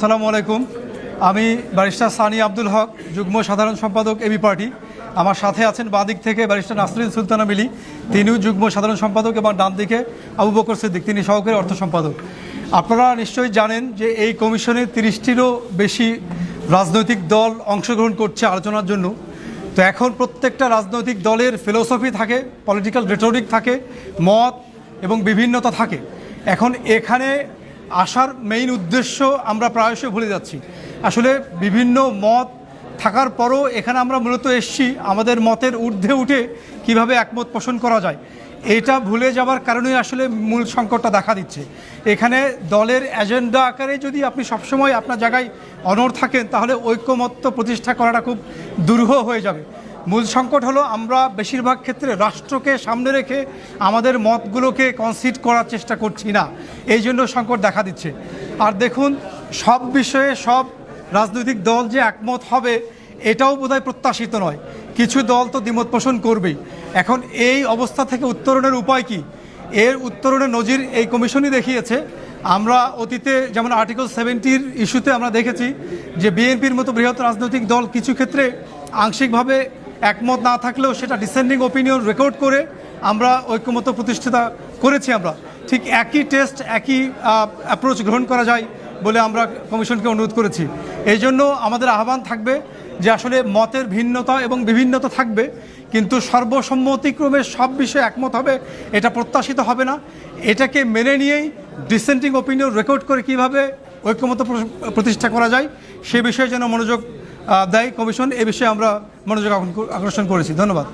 আসসালামু আলাইকুম। আমি ব্যারিস্টার সানি আব্দুল হক, যুগ্ম সাধারণ সম্পাদক এবি পার্টি। আমার সাথে আছেন বাঁ দিক থেকে ব্যারিস্টার নাসরিন সুলতানা মিলি। তিনিও যুগ্ম সাধারণ সম্পাদক এবং ডান দিকে আবু বকর সিদ্দিক, তিনি সহকারী অর্থ সম্পাদক। আপনারা নিশ্চয়ই জানেন যে এই কমিশনে তিরিশটিরও বেশি রাজনৈতিক দল অংশগ্রহণ করছে আলোচনার জন্য। তো এখন প্রত্যেকটা রাজনৈতিক দলের ফিলোসফি থাকে পলিটিক্যাল রেটরিক থাকে, মত এবং বিভিন্নতা থাকে। এখন এখানে আসার মেইন উদ্দেশ্য আমরা প্রায়শই ভুলে যাচ্ছি। আসলে বিভিন্ন মত থাকার পরও এখানে আমরা মূলত এসছি আমাদের মতের ঊর্ধ্বে উঠে কীভাবে একমত পোষণ করা যায়। এটা ভুলে যাওয়ার কারণেই আসলে মূল সংকটটা দেখা দিচ্ছে। এখানে দলের এজেন্ডা আকারে যদি আপনি সবসময় আপনার জায়গায় অনড় থাকেন, তাহলে ঐক্যমত্য প্রতিষ্ঠা করাটা খুব দুরূহ হয়ে যাবে। মূল সংকট হলো আমরা বেশিরভাগ ক্ষেত্রে রাষ্ট্রকে সামনে রেখে আমাদের মতগুলোকে কনসিড করার চেষ্টা করছি না। এই জন্য সংকট দেখা দিচ্ছে। আর দেখুন, সব বিষয়ে সব রাজনৈতিক দল যে একমত হবে, এটাও বোধহয় প্রত্যাশিত নয়। কিছু দল তো দ্বিমত পোষণ করবেই। এখন এই অবস্থা থেকে উত্তরণের উপায় কি? এর উত্তরণের নজির এই কমিশনই দেখিয়েছে। আমরা অতীতে যেমন আর্টিকেল সেভেন্টির ইস্যুতে আমরা দেখেছি যে বিএনপির মতো বৃহৎ রাজনৈতিক দল কিছু ক্ষেত্রে আংশিকভাবে একমত না থাকলেও সেটা ডিসেন্ডিং ওপিনিয়ন রেকর্ড করে আমরা ঐক্যমত প্রতিষ্ঠিতা করেছি আমরা। ঠিক একই টেস্ট একই অ্যাপ্রোচ গ্রহণ করা যায় বলে আমরা কমিশনকে অনুরোধ করেছি। এই জন্য আমাদের আহ্বান থাকবে যে আসলে মতের ভিন্নতা এবং বিভিন্নতা থাকবে, কিন্তু সর্বসম্মতিক্রমে সব বিষয়ে একমত হবে, এটা প্রত্যাশিত হবে না। এটাকে মেনে নিয়েই ডিসেন্টিং ওপিনিয়ন রেকর্ড করে কীভাবে ঐক্যমত প্রতিষ্ঠা করা যায়, সে বিষয়ে যেন মনোযোগ দেয় কমিশন এ বিষয়ে আমরা মনোযোগ আকর্ষণ করেছি। ধন্যবাদ।